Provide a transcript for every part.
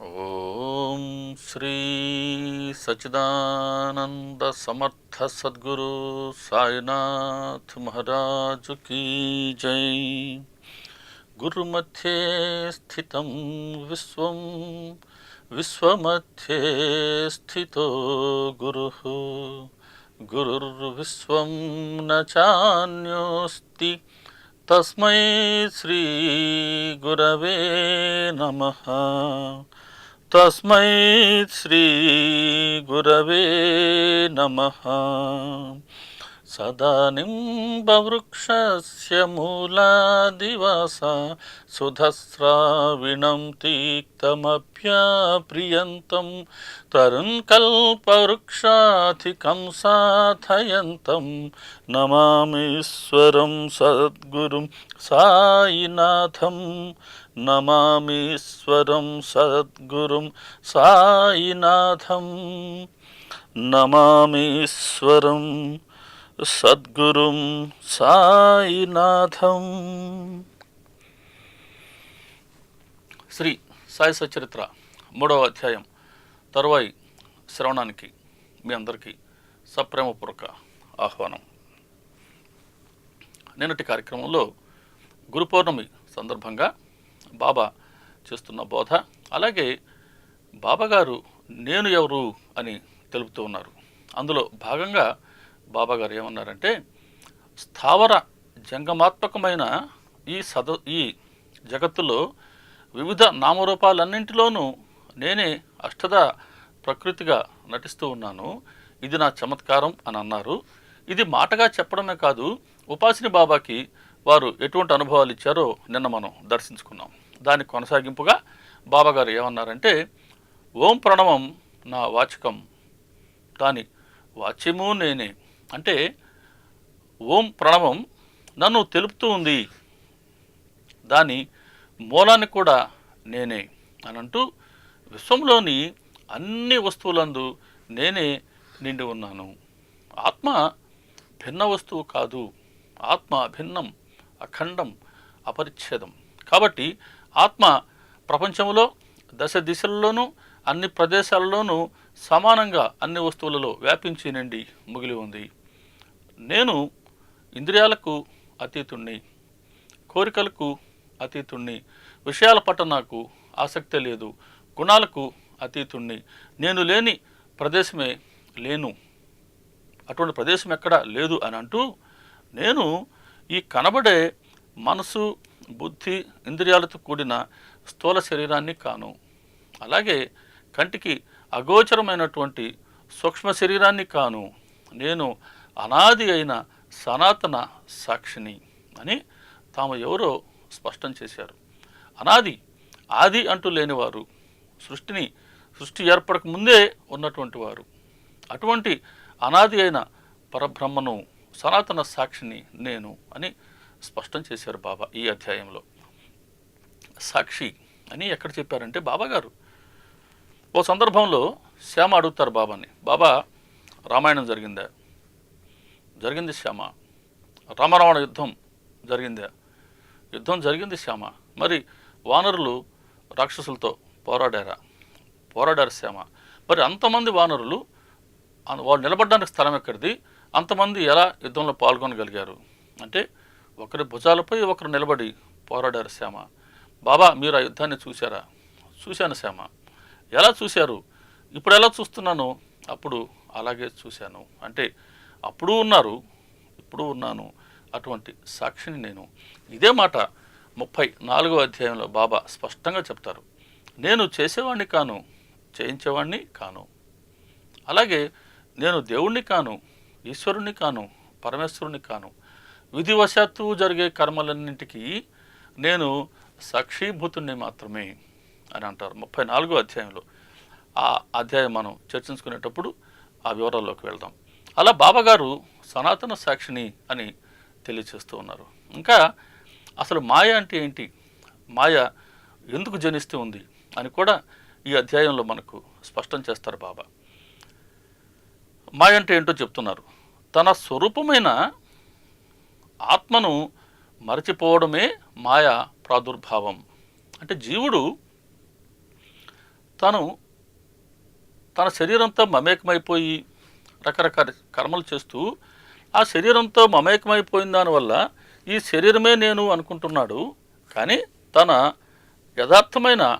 ఓం శ్రీ సచిదానంద సమర్థ సద్గురు సాయినాథ్ మహారాజు కీ జై. గురుమధ్యే స్థితం విశ్వం విశ్వమధ్యే స్థితో గురు. గురుర్విశ్వం న తస్మై శ్రీ గురవే నమః. తస్మై శ్రీ గురవే నమ. సదానింబవృక్షస్య మూలాదివాస సుధస్రావిణం తీక్తమప్యాప్రియంతం తరుణ్ కల్పవృక్షాధికం సాధయంతం. నమామీశ్వరం సద్గురుం సాయినాథం. నమామీశ్వరం సద్గురుం సాయినాథం. నమామీశ్వరం సద్గురుం సాయినాథం. శ్రీ సాయి సచరిత్ర మూడవ అధ్యాయం తరువాయి శ్రవణానికి మీ అందరికీ సప్రేమపూర్వక ఆహ్వానం. నిన్నటి కార్యక్రమంలో గురు పౌర్ణమి సందర్భంగా బాబా చేస్తున్న బోధ. అలాగే బాబాగారు నేను ఎవరు అని తెలుపుతూ ఉన్నారు. అందులో భాగంగా బాబాగారు ఏమన్నారంటే స్థావర జంగమాత్మకమైన ఈ సద ఈ జగత్తులో వివిధ నామరూపాలన్నింటిలోనూ నేనే అష్టద ప్రకృతిగా నటిస్తూ ఉన్నాను. ఇది నా చమత్కారం అని అన్నారు. ఇది మాటగా చెప్పడమే కాదు ఉపాసిని బాబాకి వారు ఎటువంటి అనుభవాలు ఇచ్చారో నిన్న మనం దర్శించుకున్నాం. దాని కొనసాగింపుగా బాబాగారు ఏమన్నారంటే ఓం ప్రణవం నా వాచకం దాని వాచ్యము నేనే. అంటే ఓం ప్రణవం నన్ను తెలుపుతూ ఉంది దాని మూలాన్ని కూడా నేనే అని అంటూ విశ్వంలోని అన్ని వస్తువులందు నేనే నిండి ఉన్నాను. ఆత్మ భిన్న వస్తువు కాదు ఆత్మ భిన్నం అఖండం అపరిచ్ఛేదం. కాబట్టి ఆత్మ ప్రపంచంలో దశ దిశల్లోనూ అన్ని ప్రదేశాలలోనూ సమానంగా అన్ని వస్తువులలో వ్యాపించి నిండి ముగిలి ఉంది. నేను ఇంద్రియాలకు అతీతుణ్ణి కోరికలకు అతీతుణ్ణి విషయాల పట్ల నాకు ఆసక్తి లేదు గుణాలకు అతీతుణ్ణి. నేను లేని ప్రదేశమే లేను. అటువంటి ప్రదేశం ఎక్కడా లేదు అని అంటూ నేను ఈ కనబడే మనసు బుద్ధి ఇంద్రియాలతో కూడిన స్థూల శరీరాన్ని కాను. అలాగే కంటికి అగోచరమైనటువంటి సూక్ష్మ శరీరాన్ని కాను. నేను అనాది అయిన సనాతన సాక్షిని అని తాము ఎవరో స్పష్టం చేశారు. అనాది ఆది అంటూ లేనివారు సృష్టిని సృష్టి ఏర్పడక ముందే ఉన్నటువంటి వారు. అటువంటి అనాది అయిన పరబ్రహ్మను సనాతన సాక్షిని నేను అని స్పష్టం చేశారు బాబా ఈ అధ్యాయంలో. సాక్షి అని ఎక్కడ చెప్పారంటే బాబా గారు. ఓ సందర్భంలో శ్యామ అడుగుతారు బాబాని బాబా రామాయణం జరిగిందా? జరిగింది శ్యామ. రామరావణ యుద్ధం జరిగిందా? యుద్ధం జరిగింది శ్యామ. మరి వానరులు రాక్షసులతో పోరాడారా? పోరాడారు శ్యామ. మరి అంతమంది వానరులు వాళ్ళు నిలబడడానికి స్థలం ఎక్కడిది? అంతమంది ఎలా యుద్ధంలో పాల్గొనగలిగారు? అంటే ఒకరి భుజాలపై ఒకరు నిలబడి పోరాడారు శ్యామ. బాబా మీరు ఆ యుద్ధాన్ని చూశారా? చూశాను శ్యామ. ఎలా చూశారు? ఇప్పుడు ఎలా చూస్తున్నాను? అప్పుడు అలాగే చూశాను. అంటే అప్పుడు ఉన్నారు ఇప్పుడు ఉన్నాను అటువంటి సాక్షిని నేను. ఇదే మాట ముప్పై నాలుగో అధ్యాయంలో బాబా స్పష్టంగా చెప్తారు. నేను చేసేవాడిని కాను చేయించేవాడిని కాను. అలాగే నేను దేవుణ్ణి కాను ఈశ్వరుణ్ణి కాను పరమేశ్వరుని కాను విధివశాత్తు జరిగే కర్మలన్నింటికీ నేను సాక్షీభూతుణ్ణి మాత్రమే అని అంటారు. ముప్పై నాలుగో అధ్యాయంలో ఆ అధ్యాయం మనం చర్చించుకునేటప్పుడు ఆ వివరాల్లోకి వెళ్దాం. అలా బాబాగారు సనాతన సాక్షిని అని తెలియచేస్తూ ఉన్నారు. ఇంకా అసలు మాయ అంటే ఏంటి? మాయ ఎందుకు జనిస్తూ ఉంది? అని కూడా ఈ అధ్యాయంలో మనకు స్పష్టం చేస్తారు బాబా. మాయ అంటే ఏంటో చెప్తున్నారు. తన స్వరూపమైన ఆత్మను మరచిపోవడమే మాయ ప్రాదుర్భావం. అంటే జీవుడు తను తన శరీరంతో మమేకమైపోయి రకరకాల కర్మలు చేస్తూ ఆ శరీరంతో మమేకమైపోయిన దానివల్ల ఈ శరీరమే నేను అనుకుంటున్నాడు. కానీ తన యథార్థమైన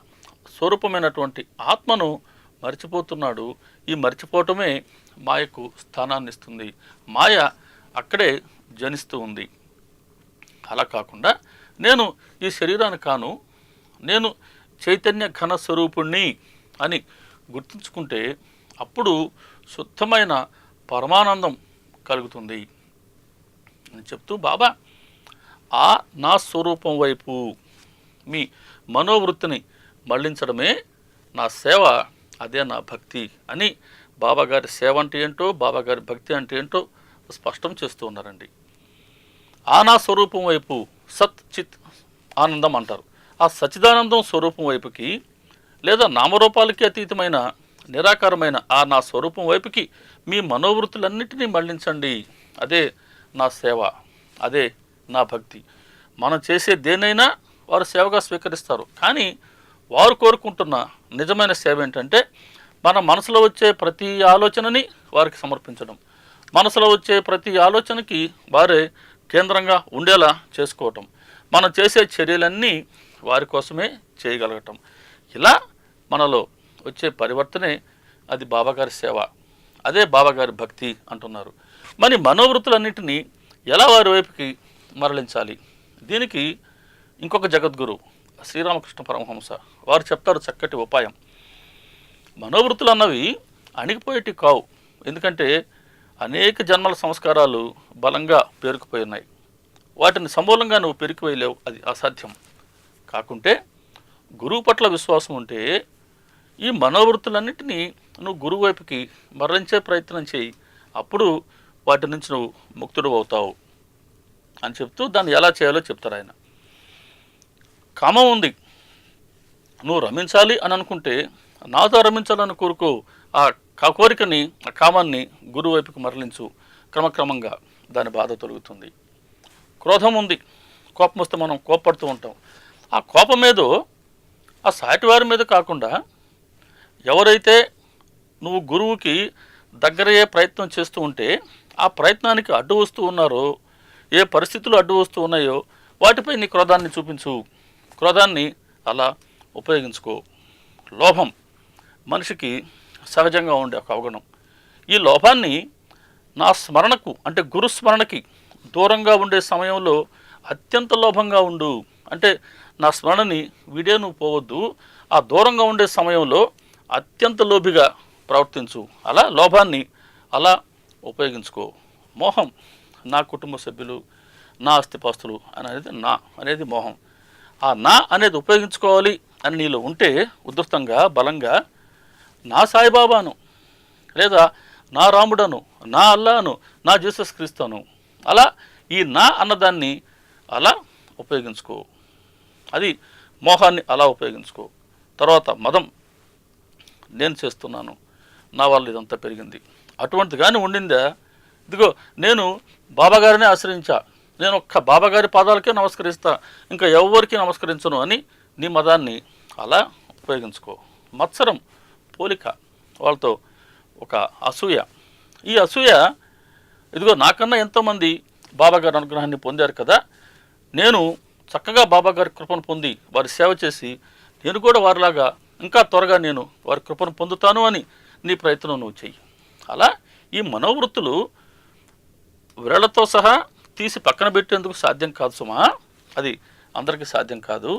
స్వరూపమైనటువంటి ఆత్మను మర్చిపోతున్నాడు. ఈ మర్చిపోవటమే మాయకు స్థానాన్ని ఇస్తుంది మాయ అక్కడే జనిస్తూ ఉంది. అలా కాకుండా నేను ఈ శరీరాన్ని కాను నేను చైతన్య ఘన స్వరూపుణ్ణి అని గుర్తుంచుకుంటే అప్పుడు శుద్ధమైన పరమానందం కలుగుతుంది. అని చెప్తూ బాబా ఆ నా స్వరూపం వైపు మీ మనోవృత్తిని మళ్ళించడమే నా సేవ అదే నా భక్తి అని బాబాగారి సేవ అంటే ఏంటో బాబాగారి భక్తి అంటే ఏంటో స్పష్టం చేస్తూ ఉన్నారండి. ఆ నా స్వరూపం వైపు సత్ చిత్ ఆనందం అంటారు. ఆ సచిదానందం స్వరూపం వైపుకి లేదా నామరూపాలకి అతీతమైన నిరాకారమైన ఆ నా స్వరూపం వైపుకి మీ మనోవృత్తులన్నింటినీ మళ్ళించండి అదే నా సేవ అదే నా భక్తి. మనం చేసే దేనైనా వారు సేవగా స్వీకరిస్తారు. కానీ వారు కోరుకుంటున్న నిజమైన సేవ ఏంటంటే మన మనసులో వచ్చే ప్రతి ఆలోచనని వారికి సమర్పించడం. మనసులో వచ్చే ప్రతి ఆలోచనకి వారే కేంద్రంగా ఉండేలా చేసుకోవటం. మనం చేసే చర్యలన్నీ వారి కోసమే చేయగలగటం. ఇలా మనలో వచ్చే పరివర్తనే అది బాబాగారి సేవ. అదే బాబాగారి భక్తి అంటున్నారు. మరి మనోవృత్తులన్నింటినీ ఎలా వారి వైపుకి మరలించాలి? దీనికి ఇంకొక జగద్గురు శ్రీరామకృష్ణ పరమహంస వారు చెప్తారు చక్కటి ఉపాయం. మనోవృత్తులు అన్నవి అణిగిపోయేటి కావు. ఎందుకంటే అనేక జన్మల సంస్కారాలు బలంగా పేరుకుపోయి ఉన్నాయి వాటిని సమూలంగా నువ్వు పెరికివేయలేవు అది అసాధ్యం. కాకుంటే గురువు పట్ల విశ్వాసం ఉంటే ఈ మనోవృత్తులన్నింటినీ నువ్వు గురువు వైపుకి మరణించే ప్రయత్నం చేయి. అప్పుడు వాటి నుంచి నువ్వు ముక్తుడు అవుతావు అని చెప్తూ దాన్ని ఎలా చేయాలో చెప్తారు ఆయన. కామం ఉంది. నువ్వు రమించాలి అని అనుకుంటే నాతో రమించాలని కోరుకో. ఆ కా కోరికని ఆ కామాన్ని గురువు వైపుకు మరలించు క్రమక్రమంగా దాని బాధ తొలుగుతుంది. క్రోధం ఉంది కోపం వస్తే మనం కోపడుతూ ఉంటాం. ఆ కోపం ఏదో ఆ సాటివారి మీద కాకుండా ఎవరైతే నువ్వు గురువుకి దగ్గరయ్యే ప్రయత్నం చేస్తూ ఉంటే ఆ ప్రయత్నానికి అడ్డు వస్తూ ఉన్నారో ఏ పరిస్థితులు అడ్డు వస్తూ ఉన్నాయో వాటిపై నీ క్రోధాన్ని చూపించు. క్రోధాన్ని అలా ఉపయోగించుకో. లోభం మనిషికి సహజంగా ఉండే ఒక అవగుణం. ఈ లోపాన్ని నా స్మరణకు అంటే గురు స్మరణకి దూరంగా ఉండే సమయంలో అత్యంత లోభంగా ఉండు. అంటే నా స్మరణని విడే నువ్వు పోవద్దు. ఆ దూరంగా ఉండే సమయంలో అత్యంత లోభిగా ప్రవర్తించు. అలా లోభాన్ని అలా ఉపయోగించుకో. మోహం నా కుటుంబ సభ్యులు నా ఆస్తిపాస్తులు అనేది నా అనేది మోహం. ఆ నా అనేది ఉపయోగించుకోవాలి అని నీలో ఉంటే ఉధృతంగా బలంగా నా సాయిబాబాను లేదా నా రాముడను నా అల్లాను నా జీసస్ క్రీస్తును. అలా ఈ నా అన్నదాన్ని అలా ఉపయోగించుకో. అది మోహాన్ని అలా ఉపయోగించుకో. తర్వాత మదం. నేను చేస్తున్నాను. నా వల్ల ఇదంతా పెరిగింది. అటువంటిది కానీ ఉండిందా? ఇదిగో నేను బాబాగారినే ఆశ్రయించా. నేను ఒక్క బాబాగారి పాదాలకే నమస్కరిస్తా. ఇంకా ఎవరికి నమస్కరించను అని నీ మదాన్ని అలా ఉపయోగించుకో. మత్సరం. పోలిక వాళ్ళతో ఒక అసూయ. ఈ అసూయ ఇదిగో నాకన్నా ఎంతోమంది బాబాగారి అనుగ్రహాన్ని పొందారు కదా నేను చక్కగా బాబాగారి కృపను పొంది వారి సేవ చేసి నేను కూడా వారిలాగా ఇంకా త్వరగా నేను వారి కృపను పొందుతాను అని నీ ప్రయత్నం నువ్వు చెయ్యి. అలా ఈ మనోవృత్తులు విరళతో సహా తీసి పక్కన పెట్టేందుకు సాధ్యం కాదు సుమా. అది అందరికీ సాధ్యం కాదు.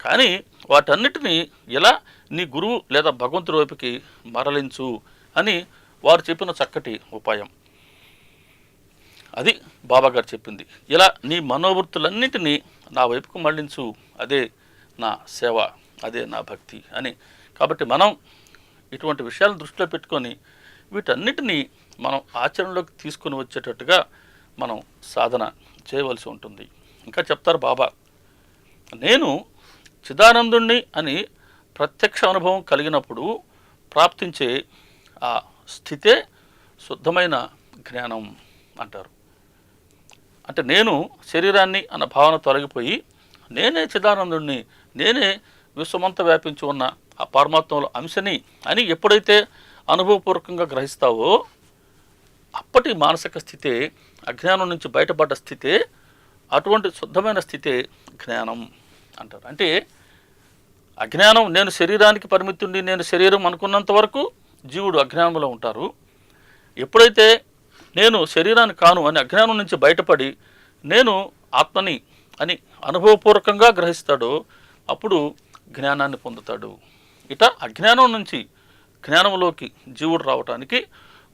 కానీ వాటన్నిటినీ ఇలా నీ గురువు లేదా భగవంతుడి వైపుకి మరలించు అని వారు చెప్పిన చక్కటి ఉపాయం. అది బాబాగారు చెప్పింది. ఇలా నీ మనోవృత్తులన్నింటినీ నా వైపుకు మళ్ళించు అదే నా సేవ అదే నా భక్తి అని. కాబట్టి మనం ఇటువంటి విషయాలను దృష్టిలో పెట్టుకొని వీటన్నిటినీ మనం ఆచరణలోకి తీసుకొని వచ్చేటట్టుగా మనం సాధన చేయవలసి ఉంటుంది. ఇంకా చెప్తారు బాబా నేను చిదానందుణ్ణి అని ప్రత్యక్ష అనుభవం కలిగినప్పుడు ప్రాప్తించే ఆ స్థితే శుద్ధమైన జ్ఞానం అంటారు. అంటే నేను శరీరాన్ని అన్న భావన తొలగిపోయి నేనే చిదానందుణ్ణి నేనే విశ్వమంతా వ్యాపించి ఉన్న ఆ పరమాత్మలో అంశని అని ఎప్పుడైతే అనుభవపూర్వకంగా గ్రహిస్తావో అప్పటి మానసిక స్థితే అజ్ఞానం నుంచి బయటపడ్డ స్థితే అటువంటి శుద్ధమైన స్థితే జ్ఞానం. అంటారు. అంటే అజ్ఞానం నేను శరీరానికి పరిమితుండి నేను శరీరం అనుకున్నంత వరకు జీవుడు అజ్ఞానంలో ఉంటారు. ఎప్పుడైతే నేను శరీరాన్ని కాను అని అజ్ఞానం నుంచి బయటపడి నేను ఆత్మని అని అనుభవపూర్వకంగా గ్రహిస్తాడో అప్పుడు జ్ఞానాన్ని పొందుతాడు. ఇట అజ్ఞానం నుంచి జ్ఞానంలోకి జీవుడు రావటానికి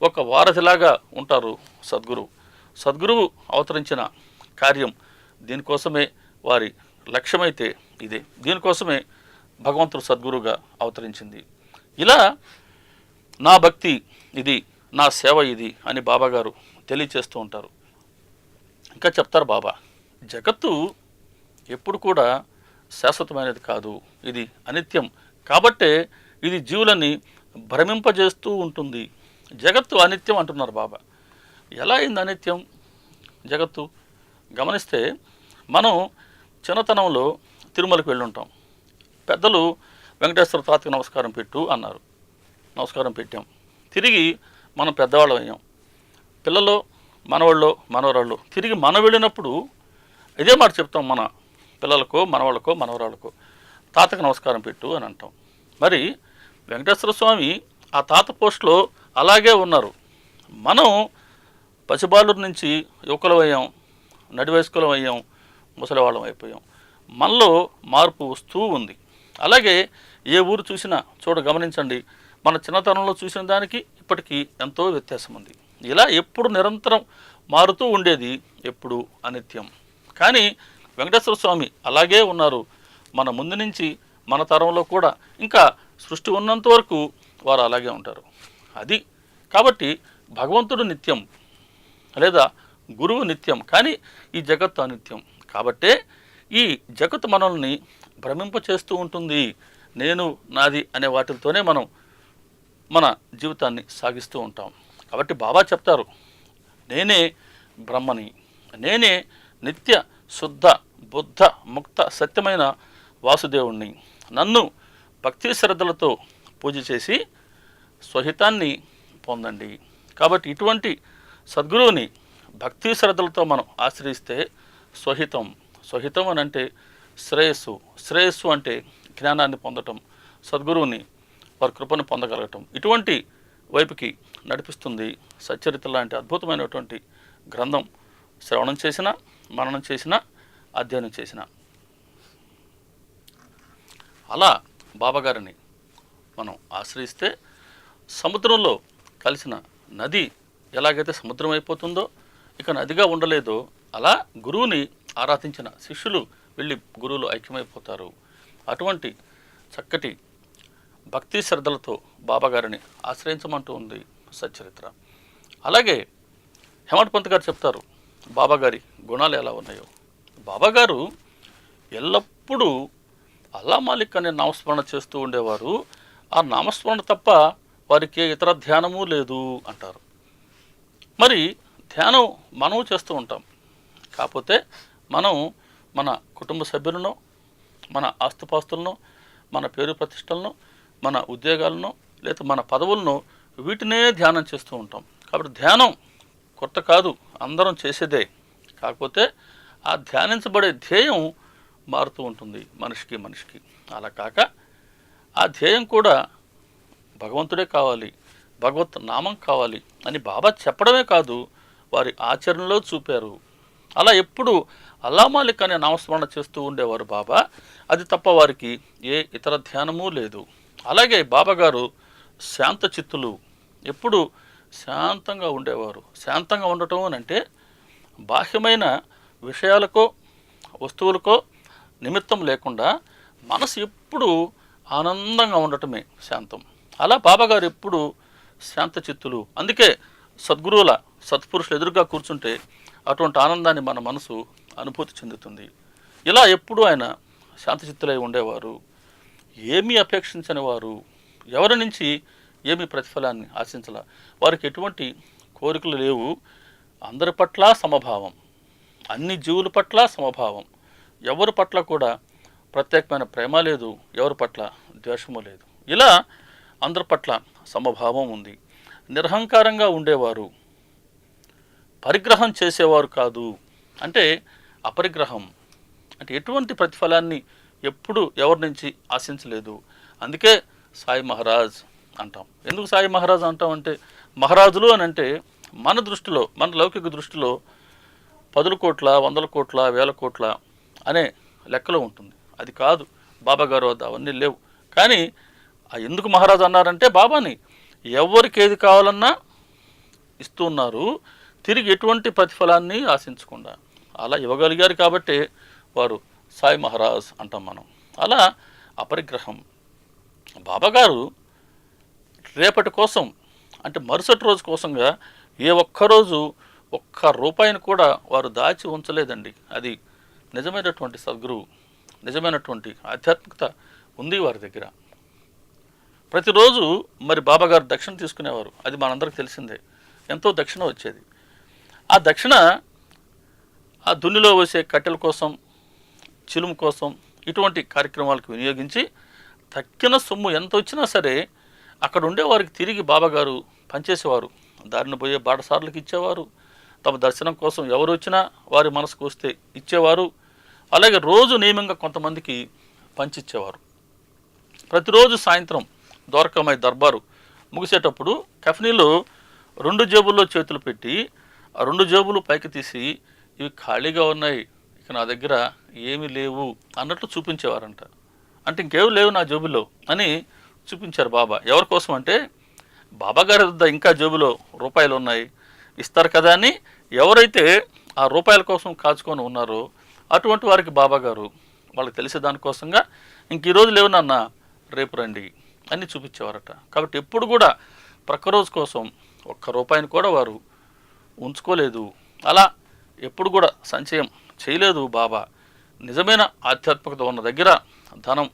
ఒక వారధిలాగా ఉంటారు సద్గురు. సద్గురువు అవతరించిన కార్యం దీనికోసమే వారి లక్ష్యమైతే ఇదే. దీనికోసమే భగవంతుడు సద్గురుగా అవతరించింది. ఇలా నా భక్తి ఇది నా సేవ ఇది అని బాబాగారు తెలియచేస్తూ ఉంటారు. ఇంకా చెప్తారు బాబా జగత్తు ఎప్పుడు కూడా శాశ్వతమైనది కాదు ఇది అనిత్యం. కాబట్టే ఇది జీవులని భ్రమింపజేస్తూ ఉంటుంది. జగత్తు అనిత్యం అంటున్నారు బాబా. ఎలా అయింది అనిత్యం? జగత్తు గమనిస్తే మనం చిన్నతనంలో తిరుమలకు వెళ్ళుంటాం. పెద్దలు వెంకటేశ్వర తాతకి నమస్కారం పెట్టు అన్నారు. నమస్కారం పెట్టాం. తిరిగి మనం పెద్దవాళ్ళం అయ్యాం. పిల్లలు మనవాళ్ళు మనవరాళ్ళు తిరిగి మనం వెళ్ళినప్పుడు ఇదే మాట చెప్తాం మన పిల్లలకో మనవాళ్ళకో మనవరాళ్ళకో. తాతకు నమస్కారం పెట్టు అని అంటాం. మరి వెంకటేశ్వర స్వామి ఆ తాత పోస్ట్లో అలాగే ఉన్నారు. మనం పసిబాలు నుంచి యువకులం అయ్యాం నడివయస్కులం అయ్యాం ముసలివాళ్ళం అయిపోయాం. మనలో మార్పు వస్తూ ఉంది. అలాగే ఏ ఊరు చూసినా చూడ గమనించండి. మన చిన్నతనంలో చూసిన దానికి ఇప్పటికీ ఎంతో వ్యత్యాసం ఉంది. ఇలా ఎప్పుడు నిరంతరం మారుతూ ఉండేది ఎప్పుడు అనిత్యం. కానీ వెంకటేశ్వర స్వామి అలాగే ఉన్నారు. మన ముందు నుంచి మన తరంలో కూడా ఇంకా సృష్టి ఉన్నంత వరకు వారు అలాగే ఉంటారు. అది కాబట్టి భగవంతుడు నిత్యం లేదా గురువు నిత్యం. కానీ ఈ జగత్తు అనిత్యం. కాబట్టే ఈ జగత్ మనల్ని భ్రమింప చేస్తూ ఉంటుంది. నేను నాది అనే వాటితోనే మనం మన జీవితాన్ని సాగిస్తూ ఉంటాం. కాబట్టి బాబా చెప్తారు నేనే బ్రహ్మని నేనే నిత్య శుద్ధ బుద్ధ ముక్త సత్యమైన వాసుదేవుణ్ణి. నన్ను భక్తి శ్రద్ధలతో పూజ చేసి స్వహితాన్ని పొందండి. కాబట్టి ఇటువంటి సద్గురువుని భక్తి శ్రద్ధలతో మనం ఆశ్రయిస్తే స్వహితం. స్వహితం అని అంటే శ్రేయస్సు. శ్రేయస్సు అంటే జ్ఞానాన్ని పొందటం సద్గురువుని వారి కృపను పొందగలగటం. ఇటువంటి వైపుకి నడిపిస్తుంది సచ్చరిత లాంటి అద్భుతమైనటువంటి గ్రంథం. శ్రవణం చేసిన మననం చేసిన అధ్యయనం చేసిన. అలా బాబాగారిని మనం ఆశ్రయిస్తే సముద్రంలో కలిసిన నది ఎలాగైతే సముద్రం అయిపోతుందో ఇక నదిగా ఉండలేదో అలా గురువుని ఆరాధించిన శిష్యులు వెళ్ళి గురువులు ఐక్యమైపోతారు. అటువంటి చక్కటి భక్తి శ్రద్ధలతో బాబాగారిని ఆశ్రయించమంటూ ఉంది సచ్చరిత్ర. అలాగే హేమంత్ పంత్ గారు చెప్తారు బాబాగారి గుణాలు ఎలా ఉన్నాయో? బాబాగారు ఎల్లప్పుడూ అల్లా మాలిక్ అనే నామస్మరణ చేస్తూ ఉండేవారు. ఆ నామస్మరణ తప్ప వారికి ఇతర ధ్యానము లేదు అంటారు. మరి ధ్యానం మనము చేస్తూ ఉంటాం. కాకపోతే మనం మన కుటుంబ సభ్యులను మన ఆస్తుపాస్తులను మన పేరు ప్రతిష్టలను మన ఉద్యోగాలను లేదా మన పదవులను వీటినే ధ్యానం చేస్తూ ఉంటాం. కాబట్టి ధ్యానం కొత్త కాదు అందరం చేసేదే. కాకపోతే ఆ ధ్యానించబడే ధ్యేయం మారుతూ ఉంటుంది మనిషికి మనిషికి. అలా కాక ఆ ధ్యేయం కూడా భగవంతుడే కావాలి భగవత్ నామం కావాలి అని బాబా చెప్పడమే కాదు వారి ఆచరణలో చూపారు. అలా ఎప్పుడు అల్లామాలిక్ అనే నామస్మరణ చేస్తూ ఉండేవారు బాబా. అది తప్ప వారికి ఏ ఇతర ధ్యానము లేదు. అలాగే బాబా గారు శాంత చిత్తులు ఎప్పుడు శాంతంగా ఉండేవారు. శాంతంగా ఉండటం అని అంటే బాహ్యమైన విషయాలకో వస్తువులకో నిమిత్తం లేకుండా మనసు ఎప్పుడు ఆనందంగా ఉండటమే శాంతం. అలా బాబాగారు ఎప్పుడు శాంత చిత్తులు అందుకే సద్గురువుల సత్పురుషులు ఎదురుగా కూర్చుంటే అటువంటి ఆనందాన్ని మన మనసు అనుభూతి చెందుతుంది. ఇలా ఎప్పుడూ ఆయన శాంతచిత్తులై ఉండేవారు. ఏమీ అపేక్షించని వారు. ఎవరి నుంచి ఏమి ప్రతిఫలాన్ని ఆశించాల. వారికి ఎటువంటి కోరికలు లేవు. అందరి పట్ల సమభావం. అన్ని జీవుల పట్ల సమభావం. ఎవరి పట్ల కూడా ప్రత్యేకమైన ప్రేమ లేదు. ఎవరి పట్ల ద్వేషము లేదు. ఇలా అందరి పట్ల సమభావం ఉంది. నిరహంకారంగా ఉండేవారు. పరిగ్రహం చేసేవారు కాదు. అంటే అపరిగ్రహం. అంటే ఎటువంటి ప్రతిఫలాన్ని ఎప్పుడు ఎవరి నుంచి ఆశించలేదు. అందుకే సాయి మహారాజ్ అంటాం. ఎందుకు సాయి మహారాజ్ అంటాం అంటే మహారాజులు అని అంటే మన దృష్టిలో మన లౌకిక దృష్టిలో పదుల కోట్ల వందల కోట్ల వేల కోట్ల అనే లెక్కలో ఉంటుంది. అది కాదు. బాబా గారు వద్ద అవన్నీ లేవు. కానీ ఆ ఎందుకు మహారాజు అన్నారంటే బాబాని ఎవరికి ఏది కావాలన్నా ఇస్తూ ఉన్నారు. తిరిగి ఎటువంటి ప్రతిఫలాన్ని ఆశించకుండా అలా ఇవ్వగలిగారు కాబట్టి వారు సాయి మహారాజ్ అంటాం మనం. అలా అపరిగ్రహం. బాబాగారు రేపటి కోసం అంటే మరుసటి రోజు కోసంగా ఏ ఒక్కరోజు ఒక్క రూపాయిని కూడా వారు దాచి ఉంచలేదండి. అది నిజమైనటువంటి సద్గురువు నిజమైనటువంటి ఆధ్యాత్మికత ఉంది వారి దగ్గర. ప్రతిరోజు మరి బాబాగారు దక్షిణ తీసుకునేవారు. అది మనందరికి తెలిసిందే. ఎంతో దక్షిణ వచ్చేది. ఆ దక్షిణ ఆ దున్నిలో వేసే కట్టెల కోసం చిలుము కోసం ఇటువంటి కార్యక్రమాలకు వినియోగించి తక్కిన సొమ్ము ఎంత వచ్చినా సరే అక్కడ ఉండే వారికి తిరిగి బాబాగారు పనిచేసేవారు. దారిన పోయే బాటసార్లకు ఇచ్చేవారు. తమ దర్శనం కోసం ఎవరు వచ్చినా వారి మనసుకు వస్తే ఇచ్చేవారు. అలాగే రోజు నియమంగా కొంతమందికి పంచిచ్చేవారు. ప్రతిరోజు సాయంత్రం ద్వారకామాయి దర్బారు ముగిసేటప్పుడు కఫనీలో రెండు జేబుల్లో చేతులు పెట్టి ఆ రెండు జేబులు పైకి తీసి ఇవి ఖాళీగా ఉన్నాయి ఇక నా దగ్గర ఏమీ లేవు అన్నట్లు చూపించేవారంట. అంటే ఇంకేవి లేవు నా జేబులో అని చూపించారు బాబా. ఎవరి కోసం అంటే బాబా గారి వద్ద ఇంకా జేబులో రూపాయలు ఉన్నాయి. ఇస్తారు కదా అని ఎవరైతే ఆ రూపాయల కోసం కాచుకొని ఉన్నారో అటువంటి వారికి బాబా గారు వాళ్ళకి తెలిసే దానికోసంగా ఇంక ఈరోజు లేవు నాన్న రేపు రండి అని చూపించేవారట. కాబట్టి ఎప్పుడు కూడా ప్రక్క రోజు కోసం ఒక్క రూపాయిని కూడా వారు ఉంచుకోలేదు. అలా ఎప్పుడు కూడా సంచయం చేయలేదు బాబా. నిజమైన ఆధ్యాత్మికత ఉన్న దగ్గర ధనం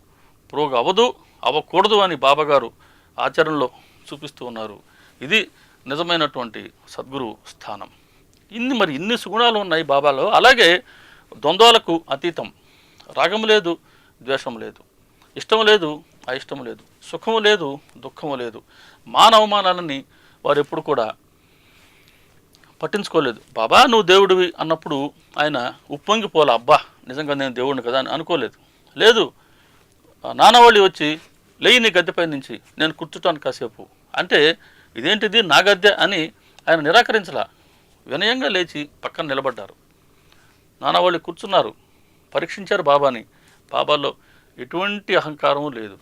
పురోగ అవ్వదు అవ్వకూడదు అని బాబాగారు ఆచరణలో చూపిస్తూ ఉన్నారు. ఇది నిజమైనటువంటి సద్గురు స్థానం. ఇన్ని మరి ఇన్ని సుగుణాలు ఉన్నాయి బాబాలో. అలాగే ద్వంద్వాలకు అతీతం. రాగం లేదు ద్వేషం లేదు. ఇష్టం లేదు అయిష్టం లేదు. సుఖము లేదు దుఃఖము లేదు. మానవమానాలని వారు ఎప్పుడు కూడా పట్టించుకోలేదు. బాబా నువ్వు దేవుడివి అన్నప్పుడు ఆయన ఉప్పొంగిపోలే అబ్బా నిజంగా నేను దేవుడిని కదా అని అనుకోలేదు. లేదు నానవాళి వచ్చి లేయి నీ గద్దెపై నుంచి నేను కూర్చుంటాను కాసేపు. అంటే ఇదేంటిది నా గద్దె అని ఆయన నిరాకరించలా. వినయంగా లేచి పక్కన నిలబడ్డారు. నానవాళ్ళు కూర్చున్నారు. పరీక్షించారు బాబాని. బాబాలో ఎటువంటి అహంకారము లేదు.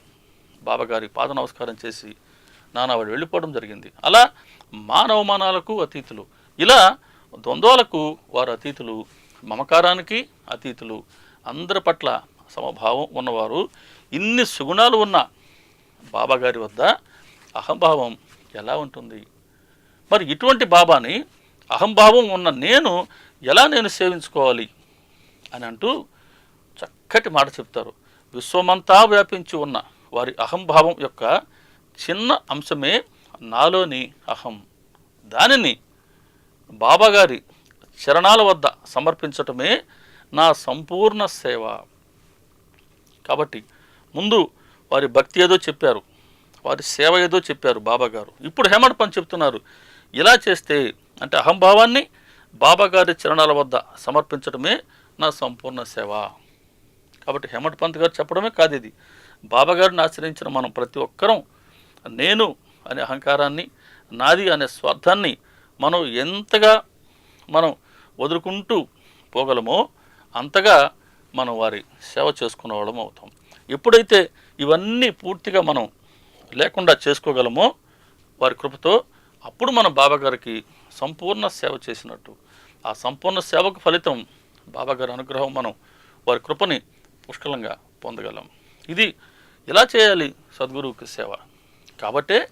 బాబాగారి పాద నమస్కారం చేసి నానావాడు వెళ్ళిపోవడం జరిగింది. అలా మానవమానాలకు అతీతులు. ఇలా ద్వంద్వాలకు వారు అతీతులు మమకారానికి అతీతులు అందరి పట్ల సమభావం ఉన్నవారు ఇన్ని సుగుణాలు ఉన్న బాబాగారి వద్ద అహంభావం ఎలా ఉంటుంది? మరి ఇటువంటి బాబాని అహంభావం ఉన్న నేను ఎలా నేను సేవించుకోవాలి? అని అంటూ చక్కటి మాట చెప్తారు. విశ్వమంతా వ్యాపించి ఉన్న వారి అహంభావం యొక్క చిన్న అంశమే నాలోని అహం. దానిని బాబాగారి చరణాల వద్ద సమర్పించటమే నా సంపూర్ణ సేవ. కాబట్టి ముందు వారి భక్తి ఏదో చెప్పారు వారి సేవ ఏదో చెప్పారు బాబాగారు. ఇప్పుడు హేమడ్ పని చెప్తున్నారు ఇలా చేస్తే అంటే అహంభావాన్ని బాబాగారి చరణాల వద్ద సమర్పించడమే నా సంపూర్ణ సేవ. కాబట్టి హేమడ్ పంత్ గారు చెప్పడమే కాదు ఇది. బాబాగారిని ఆశ్రయించిన మనం ప్రతి ఒక్కరం నేను అనే అహంకారాన్ని నాది అనే స్వార్థాన్ని మనం ఎంతగా మనం వదులుకుంటూ పోగలమో అంతగా మనం వారి సేవ చేసుకున్న వాళ్ళం అవుతాం. ఎప్పుడైతే ఇవన్నీ పూర్తిగా మనం లేకుండా చేసుకోగలమో వారి కృపతో అప్పుడు మనం బాబాగారికి సంపూర్ణ సేవ చేసినట్టు. ఆ సంపూర్ణ సేవకు ఫలితం బాబాగారి అనుగ్రహం మనం వారి కృపని పుష్కలంగా పొందగలం. ఇది ఎలా చేయాలి? సద్గురువుకి సేవ. కాబట్టే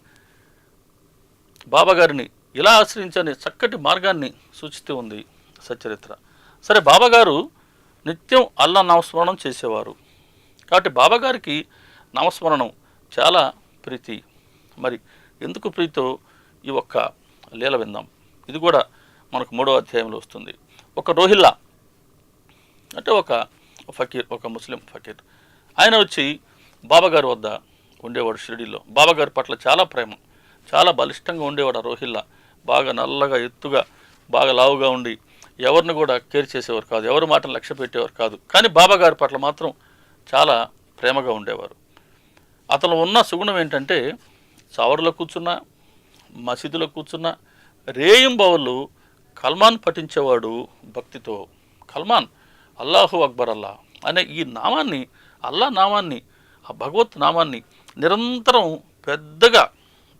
బాబాగారిని ఇలా ఆశ్రయించని చక్కటి మార్గాన్ని సూచిస్తూ ఉంది సచరిత్ర. సరే బాబాగారు నిత్యం అల్లా నామస్మరణం చేసేవారు. కాబట్టి బాబాగారికి నామస్మరణం చాలా ప్రీతి. మరి ఎందుకు ప్రీతో? ఈ ఒక్క లీల విందాం. ఇది కూడా మనకు మూడో అధ్యాయంలో వస్తుంది. ఒక రోహిల్లా అంటే ఒక ఫకీర్ ఒక ముస్లిం ఫకీర్. ఆయన వచ్చి బాబాగారి వద్ద ఉండేవాడు షిరిడీలో బాబాగారి పట్ల చాలా ప్రేమ చాలా బలిష్టంగా ఉండేవాడు ఆ రోహిల్లా. బాగా నల్లగా ఎత్తుగా బాగా లావుగా ఉండి ఎవరిని కూడా కేర్ చేసేవారు కాదు. ఎవరి మాటను లక్ష్య పెట్టేవారు కాదు. కానీ బాబాగారి పట్ల మాత్రం చాలా ప్రేమగా ఉండేవారు. అతను ఉన్న సుగుణం ఏంటంటే చవరలో కూర్చున్నా మసీదులో కూర్చున్నా రేయింబవళ్ళు కల్మాన్ పఠించేవాడు భక్తితో. కల్మాన్ అల్లాహు అక్బర్ అల్లా. అనే ఈ నామాన్ని అల్లా నామాన్ని ఆ భగవత్ నామాన్ని నిరంతరం పెద్దగా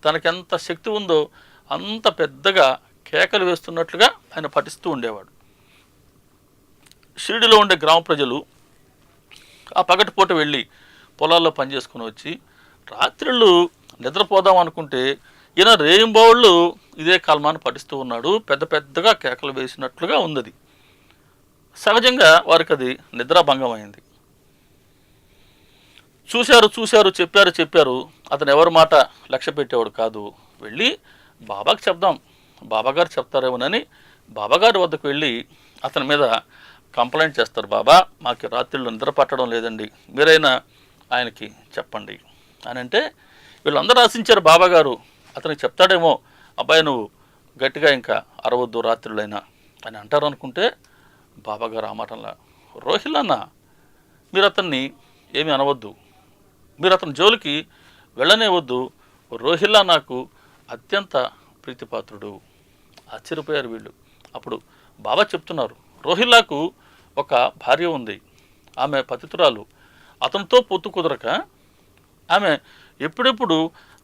తనకెంత శక్తి ఉందో అంత పెద్దగా కేకలు వేస్తున్నట్లుగా ఆయన పఠిస్తూ ఉండేవాడు. షిరిడిలో ఉండే గ్రామ ప్రజలు ఆ పగటిపూట వెళ్ళి పొలాల్లో పనిచేసుకుని వచ్చి రాత్రిళ్ళు నిద్రపోదాం అనుకుంటే ఈయన రేయింబౌళ్ళు ఇదే కల్మాన్ని పఠిస్తూ ఉన్నాడు. పెద్ద పెద్దగా కేకలు వేసినట్లుగా ఉన్నది సహజంగా వారికి అది నిద్రాభంగం అయింది చూశారు చూశారు చెప్పారు చెప్పారు. అతను ఎవరి మాట లక్ష్య పెట్టేవాడు కాదు. వెళ్ళి బాబాకి చెప్దాం. బాబాగారు చెప్తారేమోనని బాబాగారి వద్దకు వెళ్ళి అతని మీద కంప్లైంట్ చేస్తారు. బాబా మాకు రాత్రిళ్ళు నిద్ర పట్టడం లేదండి. మీరైనా ఆయనకి చెప్పండి. అని అంటే వీళ్ళందరూ ఆశించారు బాబాగారు. అతనికి చెప్తాడేమో అబ్బాయి నువ్వు గట్టిగా ఇంకా అరవద్దు రాత్రులైనా అని అంటారు అనుకుంటే బాబాగారు ఆ మాటంలా రోహిల్లన్న మీరు అతన్ని ఏమీ అనవద్దు. మీరు అతని జోలికి వెళ్ళనే వద్దు. రోహిల్లా నాకు అత్యంత ప్రీతిపాత్రుడు ఆశ్చర్యపోయారు వీళ్ళు. అప్పుడు బాబా చెప్తున్నారు రోహిల్లాకు ఒక భార్య ఉంది ఆమె పతితురాలు అతనితో పొత్తు కుదరక ఆమె ఎప్పుడెప్పుడు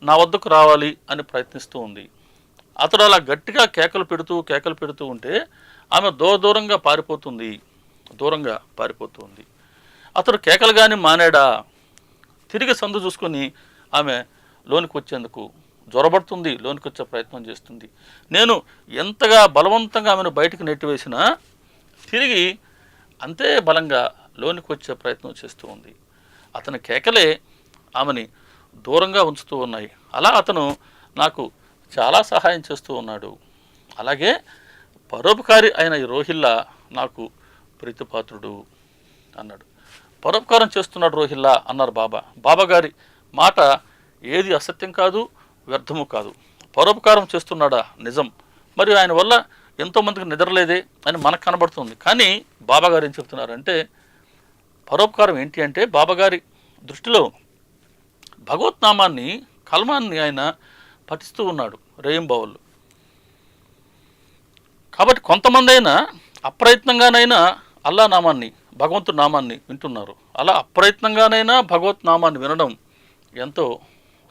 నా వద్దకు రావాలి అని ప్రయత్నిస్తూ ఉంది. అతడు అలా గట్టిగా కేకలు పెడుతూ కేకలు పెడుతూ ఉంటే ఆమె దూర దూరంగా పారిపోతుంది దూరంగా పారిపోతుంది. అతడు కేకలు కానీ మానేడా? తిరిగి సందు చూసుకొని ఆమె లోనికి వచ్చేందుకు జ్వరబడుతుంది లోనికి వచ్చే ప్రయత్నం చేస్తుంది. నేను ఎంతగా బలవంతంగా ఆమెను బయటకు నెట్టివేసినా తిరిగి అంతే బలంగా లోనికి వచ్చే ప్రయత్నం చేస్తూ ఉంది. అతని కేకలే ఆమెని దూరంగా ఉంచుతూ ఉన్నాయి. అలా అతను నాకు చాలా సహాయం చేస్తూ ఉన్నాడు. అలాగే పరోపకారి అయిన ఈ రోహిల్లా నాకు ప్రీతిపాత్రుడు అన్నాడు. పరోపకారం చేస్తున్నాడు రోహిల్లా అన్నారు బాబా. బాబా గారి మాట ఏది అసత్యం కాదు వ్యర్థము కాదు. పరోపకారం చేస్తున్నాడా? నిజం. మరియు ఆయన వల్ల ఎంతోమందికి నిద్రలేదే అని మనకు కనబడుతుంది. కానీ బాబాగారు ఏం చెప్తున్నారంటే పరోపకారం ఏంటి అంటే బాబాగారి దృష్టిలో భగవత్నామాన్ని కల్మాన్ని ఆయన పఠిస్తూ ఉన్నాడు రేయింబావులు కాబట్టి కొంతమంది అయినా అప్రయత్నంగానైనా అల్లా నామాన్ని భగవంతు నామాన్ని వింటున్నారు. అలా అప్రయత్నంగానైనా భగవత్ నామాన్ని వినడం ఎంతో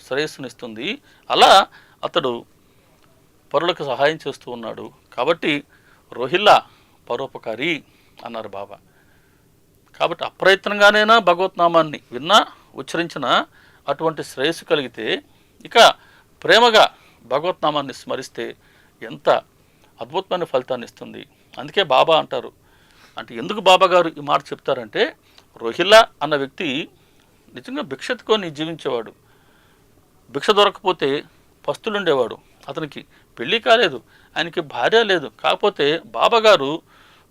శ్రేయస్సునిస్తుంది. అలా అతడు పరులకు సహాయం చేస్తూ ఉన్నాడు. కాబట్టి రోహిల్లా పరోపకారి అన్నారు బాబా. కాబట్టి అప్రయత్నంగానైనా భగవత్నామాన్ని విన్నా ఉచ్చరించిన అటువంటి శ్రేయస్సు కలిగితే ఇక ప్రేమగా భగవత్నామాన్ని స్మరిస్తే ఎంత అద్భుతమైన ఫలితాన్ని ఇస్తుంది. అందుకే బాబా అంటారు. అంటే ఎందుకు బాబా గారు ఈ మాట చెప్తారంటే రోహిల్లా అన్న వ్యక్తి నిజంగా భిక్షెత్తుకొని జీవించేవాడు. భిక్ష దొరకకపోతే పస్తులుండేవాడు. అతనికి పెళ్ళి కాలేదు ఆయనకి భార్య లేదు. కాకపోతే బాబాగారు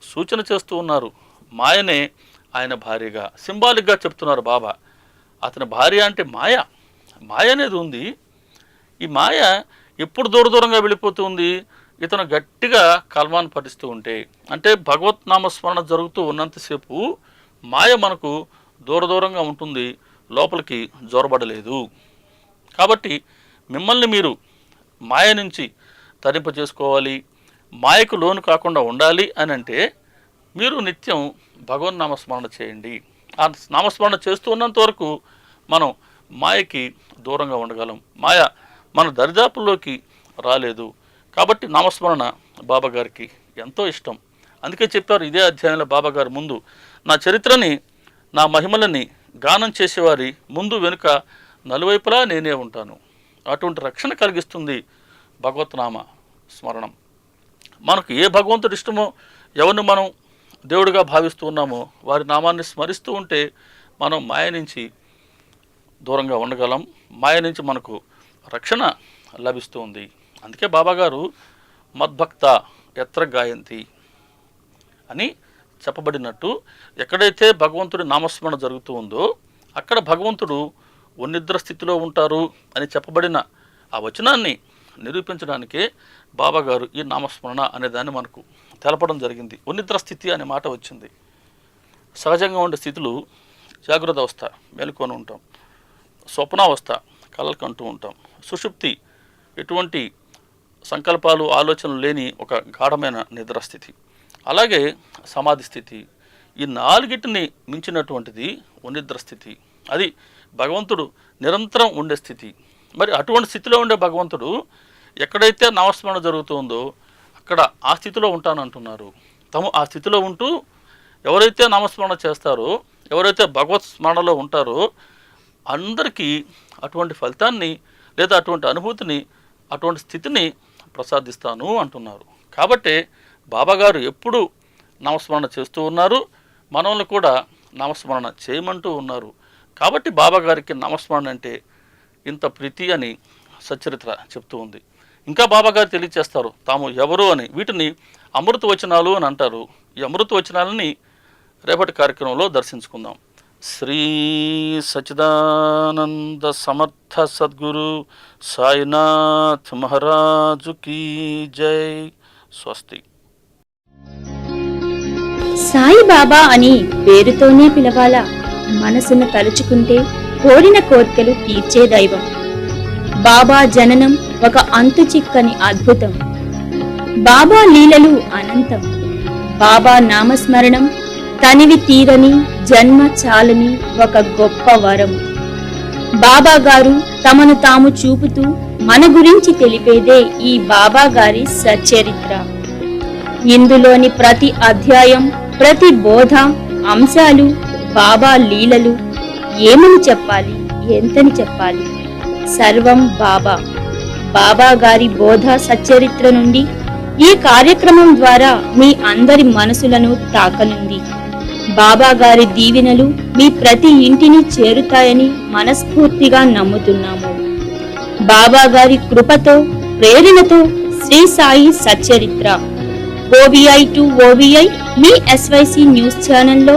సూచన చేస్తూ ఉన్నారు మాయనే ఆయన భార్యగా. సింబాలిక్గా చెప్తున్నారు బాబా. అతని భార్య అంటే మాయ. మాయ అనేది ఉంది. ఈ మాయ ఎప్పుడు దూర దూరంగా వెళ్ళిపోతూ ఉంది ఇతను గట్టిగా కల్మాన్ పఠిస్తూ ఉంటే. అంటే భగవత్ నామస్మరణ జరుగుతూ ఉన్నంతసేపు మాయ మనకు దూర దూరంగా ఉంటుంది లోపలికి జోరబడలేదు. కాబట్టి మిమ్మల్ని మీరు మాయ నుంచి తరింప చేసుకోవాలి మాయకు లోను కాకుండా ఉండాలి అని అంటే మీరు నిత్యం భగవన్ నామస్మరణ చేయండి. ఆ నామస్మరణ చేస్తూ ఉన్నంత వరకు మనం మాయకి దూరంగా ఉండగలం. మాయ మన దరిదాపుల్లోకి రాలేదు. కాబట్టి నామస్మరణ బాబాగారికి ఎంతో ఇష్టం. అందుకే చెప్పారు ఇదే అధ్యాయంలో బాబాగారు ముందు నా చరిత్రని నా మహిమలని గానం చేసేవారి ముందు వెనుక నలువైపులా నేనే ఉంటాను. అటువంటి రక్షణ కలిగిస్తుంది భగవత్నామ స్మరణం. మనకు ఏ భగవంతుడు ఇష్టమో ఎవరిని మనం దేవుడిగా భావిస్తూ ఉన్నామో వారి నామాన్ని స్మరిస్తూ ఉంటే మనం మాయ నుంచి దూరంగా ఉండగలం. మాయ నుంచి మనకు రక్షణ లభిస్తూ ఉంది. అందుకే బాబాగారు మద్భక్త ఎత్ర గాయంతి అని చెప్పబడినట్టు ఎక్కడైతే భగవంతుడి నామస్మరణ జరుగుతూ ఉందో అక్కడ భగవంతుడు ఉన్నిద్ర స్థితిలో ఉంటారు అని చెప్పబడిన ఆ వచనాన్ని నిరూపించడానికే బాబా గారు ఈ నామస్మరణ అనే దాన్ని మనకు తెలపడం జరిగింది. ఉన్నిద్ర స్థితి అనే మాట వచ్చింది. సహజంగా ఉండే స్థితులు జాగ్రత్త అవస్థ మేలుకొని ఉంటాం. స్వప్నావస్థ కలలు అంటూ ఉంటాం. సుషుప్తి ఎటువంటి సంకల్పాలు ఆలోచనలు లేని ఒక గాఢమైన నిద్రస్థితి అలాగే సమాధి స్థితి. ఈ నాలుగిటిని మించినటువంటిది ఉన్నిద్ర స్థితి. అది భగవంతుడు నిరంతరం ఉండే స్థితి. మరి అటువంటి స్థితిలో ఉండే భగవంతుడు ఎక్కడైతే నామస్మరణ జరుగుతుందో అక్కడ ఆ స్థితిలో ఉంటానంటున్నారు. తాము ఆ స్థితిలో ఉంటూ ఎవరైతే నామస్మరణ చేస్తారో ఎవరైతే భగవత్ స్మరణలో ఉంటారో అందరికీ అటువంటి ఫలితాన్ని లేదా అటువంటి అనుభూతిని అటువంటి స్థితిని ప్రసాదిస్తాను అంటున్నారు. కాబట్టి బాబాగారు ఎప్పుడు నామస్మరణ చేస్తూ ఉన్నారు. మనల్ని కూడా నామస్మరణ చేయమంటూ ఉన్నారు. కాబట్టి బాబాగారికి నామస్మరణ అంటే ఇంత ప్రీతి అని సచరిత్ర చెప్తూ ఉంది. ఇంకా బాబాగారు తెలియచేస్తారు తాము ఎవరు అని. వీటిని అమృత వచనాలు అని అంటారు. ఈ అమృత వచనాలని రేపటి కార్యక్రమంలో దర్శించుకుందాం. శ్రీ సచిదానంద సమర్థ సద్గురు సాయినాథ్ మహారాజు కీ జై. స్వస్తి. సాయిబాబా అని పేరుతోనే పిలవాలా? మనసును తలుచుకుంటే కోరిన కోర్కెలు తీర్చే దైవం. బాబా జననం ఒక అంతు చిక్కని అద్భుతం. బాబా లీలలు అనంతం. బాబా నామస్మరణం తనివి తీరని జన్మ చాలని ఒక గొప్ప వరం. బాబా గారు తమను తాము చూపుతూ మన గురించి తెలిపేదే ఈ బాబా గారి సచరిత్ర. ఇందులోని ప్రతి అధ్యాయం ప్రతి బోధ అంశాలు బాబా లీలలు ఏమని చెప్పాలి? ఎంతని చెప్పాలి? సర్వం బాబా. బాబా గారి బోధ సచ్చరిత్ర నుండి ఈ కార్యక్రమం ద్వారా మీ అందరి మనసులను తాకనుంది. బాబా గారి దీవెనలు మీ ప్రతి ఇంటిని చేరుతాయని మనస్ఫూర్తిగా నమ్ముతున్నాము. బాబా గారి కృపతో ప్రేరణతో శ్రీ సాయి సచ్చరిత్ర. ఓవిఐ టు ఓవిఐ మీ ఎస్వైసి న్యూస్ ఛానల్లో